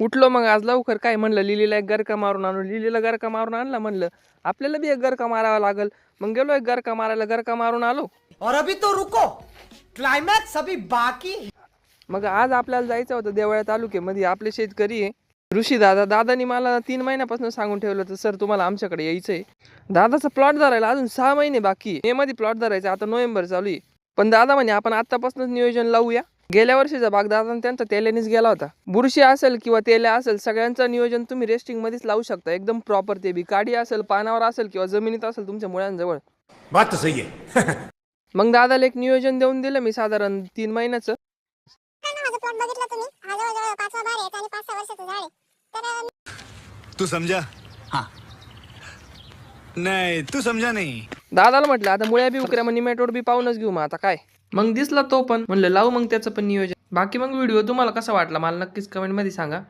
उठलो मग आज लवकर काय म्हणलं? लिलीला एक गरका मारून आणू लिलीला गरका मारून आणला म्हणलं? आपल्याला बी एक गरका मारावा लागल. मग गेलो एक गरका मारायला गरका मारून आलो. और अभी तो रुको. क्लाइमैक्स अभी बाकी मग आज आपल्याला जायचं होतं देवळा तालुक्यामध्ये. आपले शेतकरी आहे. ऋषी दादा दादानी मला तीन महिन्यापासून सांगून ठेवलं होतं सर तुम्हाला आमच्याकडे यायचं आहे दादाचा प्लॉट धरायला अजून सहा महिने बाकी आहे. मे मध्ये प्लॉट धरायचा आता नोव्हेंबर चालू आहे. पण दादा म्हणे आपण आतापासूनच नियोजन लावूया. गेल्या वर्षीचा बाग दादा त्यांचा तेल्यानेच गेला होता. बुरशी असेल किंवा तेल्या असेल सगळ्यांचं नियोजन तुम्ही रेस्टिंग मध्येच लावू शकता. एकदम प्रॉपर ते बी. काडी असेल पानावर असेल किंवा जमिनीत असेल तुमच्या मुळांजवळ. बात सही है मग दादाला एक नियोजन देऊन दिलं मी साधारण तीन महिन्याचं. हा आहे आहे तू समझा हाँ. नहीं तू समझा नहीं. दादाला म्हटलं आता मुळ्या बी उकऱ्या मग निमॅटोड बी पाहूनच घेऊ मग आता काय? मग दिसला तो पण म्हणलं लावू मग त्याचं पण नियोजन. बाकी मग व्हिडिओ तुम्हाला कसा वाटला मला नक्कीच कमेंटमध्ये सांगा.